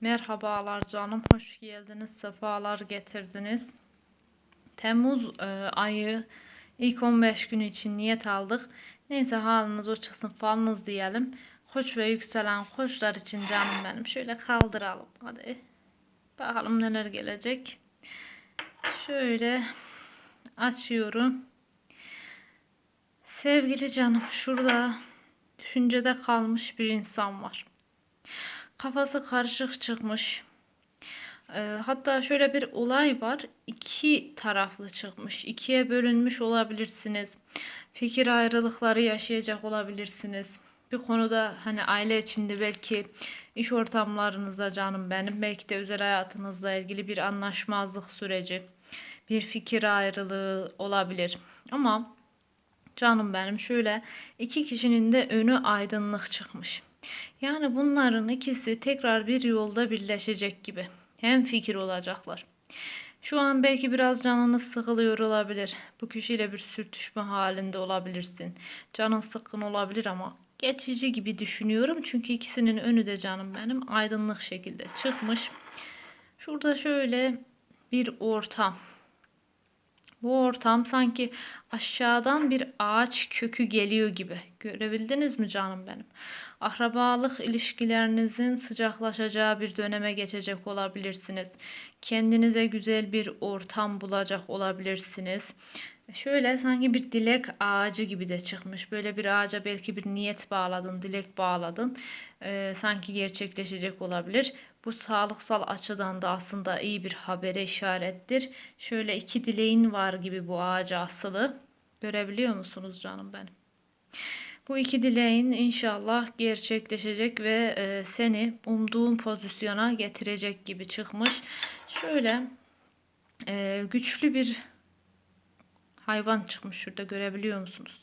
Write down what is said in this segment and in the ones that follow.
Merhabalar canım, hoş geldiniz, sefalar getirdiniz. Temmuz e, ayı ilk 15 gün için niyet aldık. Neyse haliniz o çıksın falınız diyelim. Koç ve yükselen koçlar için canım benim. Şöyle kaldıralım hadi. Bakalım neler gelecek. Şöyle açıyorum. Sevgili canım şurada düşüncede kalmış bir insan var. Kafası karışık çıkmış. Ee, hatta şöyle bir olay var. İki taraflı çıkmış. İkiye bölünmüş olabilirsiniz. Fikir ayrılıkları yaşayacak olabilirsiniz. Bir konuda hani aile içinde belki iş ortamlarınızda canım benim belki de özel hayatınızla ilgili bir anlaşmazlık süreci, bir fikir ayrılığı olabilir. Ama canım benim şöyle iki kişinin de önü aydınlık çıkmış. Yani bunların ikisi tekrar bir yolda birleşecek gibi. Hem fikir olacaklar. Şu an belki biraz canınız sıkılıyor olabilir. Bu kişiyle bir sürtüşme halinde olabilirsin. Canın sıkkın olabilir ama geçici gibi düşünüyorum. Çünkü ikisinin önü de canım benim aydınlık şekilde çıkmış. Şurada şöyle bir ortam. Bu ortam sanki aşağıdan bir ağaç kökü geliyor gibi. Görebildiniz mi canım benim? Akrabalık ilişkilerinizin sıcaklaşacağı bir döneme geçecek olabilirsiniz. Kendinize güzel bir ortam bulacak olabilirsiniz. Şöyle sanki bir dilek ağacı gibi de çıkmış. Böyle bir ağaca belki bir niyet bağladın, dilek bağladın. Ee, sanki gerçekleşecek olabilir. Bu sağlıksal açıdan da aslında iyi bir habere işarettir. Şöyle iki dileğin var gibi bu ağaca asılı. Görebiliyor musunuz canım benim? Bu iki dileğin inşallah gerçekleşecek ve e, seni umduğun pozisyona getirecek gibi çıkmış. Şöyle e, güçlü bir hayvan çıkmış şurada görebiliyor musunuz?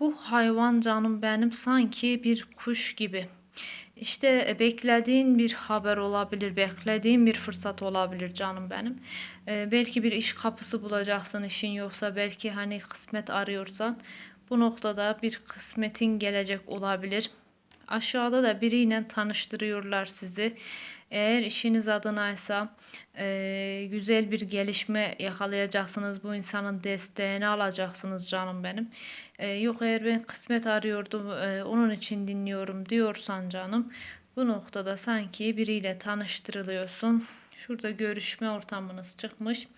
Bu hayvan canım benim sanki bir kuş gibi. İşte e, beklediğin bir haber olabilir, beklediğin bir fırsat olabilir canım benim. Ee, belki bir iş kapısı bulacaksın işin yoksa belki hani kısmet arıyorsan bu noktada bir kısmetin gelecek olabilir. Aşağıda da biriyle tanıştırıyorlar sizi. Eğer işiniz adınaysa e, güzel bir gelişme yakalayacaksınız. Bu insanın desteğini alacaksınız canım benim. E, yok eğer ben kısmet arıyordum e, onun için dinliyorum diyorsan canım. Bu noktada sanki biriyle tanıştırılıyorsun. Şurada görüşme ortamınız çıkmış.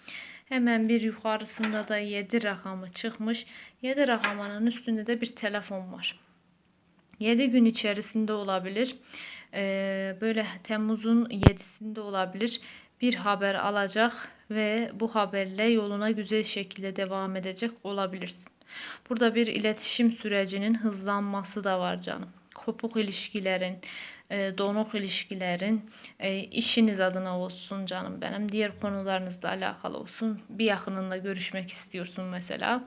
Hemen bir yukarısında da 7 rakamı çıkmış. 7 rakamının üstünde de bir telefon var. 7 gün içerisinde olabilir. Ee, böyle Temmuz'un 7'sinde olabilir. Bir haber alacak ve bu haberle yoluna güzel şekilde devam edecek olabilirsin. Burada bir iletişim sürecinin hızlanması da var canım. Kopuk ilişkilerin, e, donuk ilişkilerin e, işiniz adına olsun canım benim. Diğer konularınızla alakalı olsun. Bir yakınınla görüşmek istiyorsun mesela.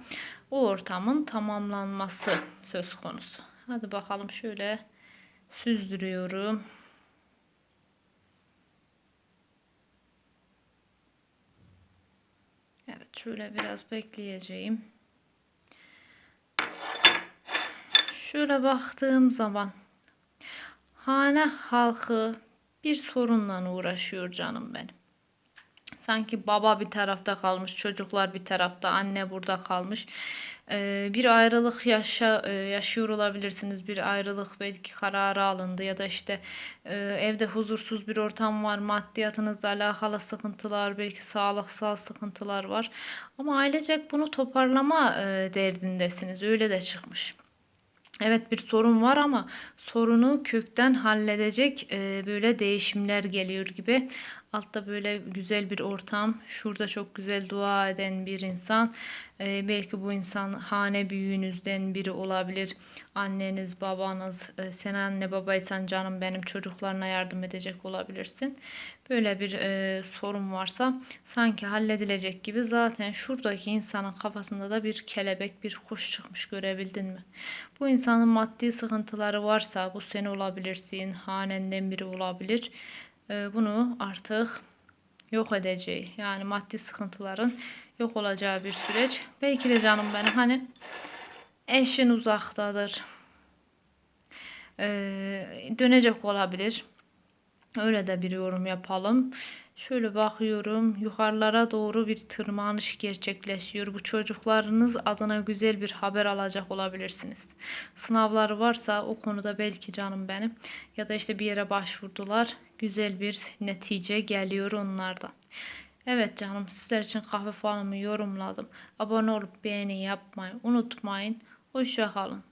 O ortamın tamamlanması söz konusu. Hadi bakalım şöyle süzdürüyorum. Evet şöyle biraz bekleyeceğim. Şöyle baktığım zaman hane halkı bir sorunla uğraşıyor canım benim. Sanki baba bir tarafta kalmış, çocuklar bir tarafta, anne burada kalmış. Bir ayrılık yaşa, yaşıyor olabilirsiniz. Bir ayrılık belki kararı alındı ya da işte evde huzursuz bir ortam var. Maddiyatınızla alakalı sıkıntılar, belki sağlıksal sıkıntılar var. Ama ailecek bunu toparlama derdindesiniz. Öyle de çıkmış. Evet bir sorun var ama sorunu kökten halledecek böyle değişimler geliyor gibi. Altta böyle güzel bir ortam. Şurada çok güzel dua eden bir insan. E, belki bu insan hane büyüğünüzden biri olabilir. Anneniz, babanız, e, sen anne babaysan canım benim çocuklarına yardım edecek olabilirsin. Böyle bir e, sorun varsa sanki halledilecek gibi zaten şuradaki insanın kafasında da bir kelebek, bir kuş çıkmış görebildin mi? Bu insanın maddi sıkıntıları varsa bu sen olabilirsin, hanenden biri olabilir. E, bunu artık yok edeceği yani maddi sıkıntıların yok olacağı bir süreç. Belki de canım benim hani eşin uzaktadır. Ee, dönecek olabilir. Öyle de bir yorum yapalım. Şöyle bakıyorum yukarılara doğru bir tırmanış gerçekleşiyor. Bu çocuklarınız adına güzel bir haber alacak olabilirsiniz. Sınavları varsa o konuda belki canım benim ya da işte bir yere başvurdular. Güzel bir netice geliyor onlardan. Evet canım sizler için kahve falımı yorumladım. Abone olup beğeni yapmayı unutmayın. Hoşça kalın.